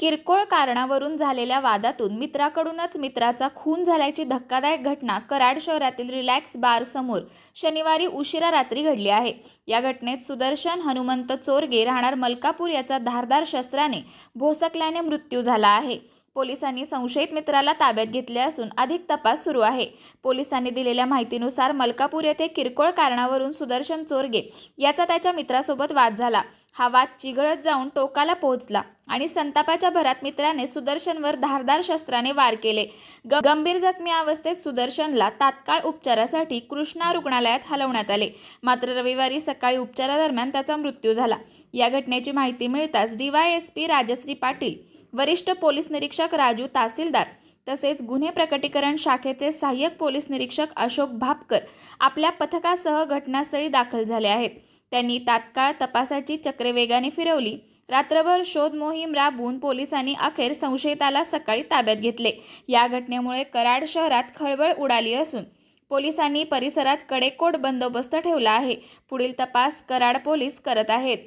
किरकोळ कारणावरून झालेल्या वादातून मित्राकडूनच मित्राचा खून झाल्याची धक्कादायक घटना कराड शहरातील रिलॅक्स बार समोर शनिवारी उशिरा रात्री घडली आहे. या घटनेत सुदर्शन हनुमंत चोरगे राहणार मलकापूर याचा धारदार शस्त्राने भोसकल्याने मृत्यू झाला आहे. पोलिसांनी संशयित मित्राला ताब्यात घेतले असून अधिक तपास सुरू आहे. पोलिसांनी दिलेल्या माहितीनुसार मलकापूर येथे किरकोळ कारणावरून सुदर्शन चोरगे याचा त्याच्या मित्रासोबत वाद झाला. हा वाद चिघळत जाऊन टोकाला पोहोचला. आणि संतापाच्या भरात मित्राने सुदर्शनवर धारदार शस्त्राने वार केले. ग- गंभीर जखमी अवस्थेत सुदर्शनला तात्काळ उपचारासाठी कृष्णा रुग्णालयात हलवण्यात आले. मात्र रविवारी सकाळी उपचारादरम्यान त्याचा मृत्यू झाला. या घटनेची माहिती मिळताच डीवायएसपी राजश्री पाटील वरिष्ठ पोलीस निरीक्षक राजू तहसीलदार तसेच गुन्हे प्रकटीकरण शाखेचे सहाय्यक पोलीस निरीक्षक अशोक भापकर आपल्या पथकासह घटनास्थळी दाखल झाले आहेत. त्यांनी तात्काळ तपासाची चक्रे वेगाने फिरवली. रात्रभर शोध मोहीम राबवून पोलिसांनी अखेर संशयिताला सकाळी ताब्यात घेतले. या घटनेमुळे कराड शहरात खळबळ उडाली असून पोलिसांनी परिसरात कडेकोट बंदोबस्त ठेवला आहे. पुढील तपास कराड पोलीस करत आहेत.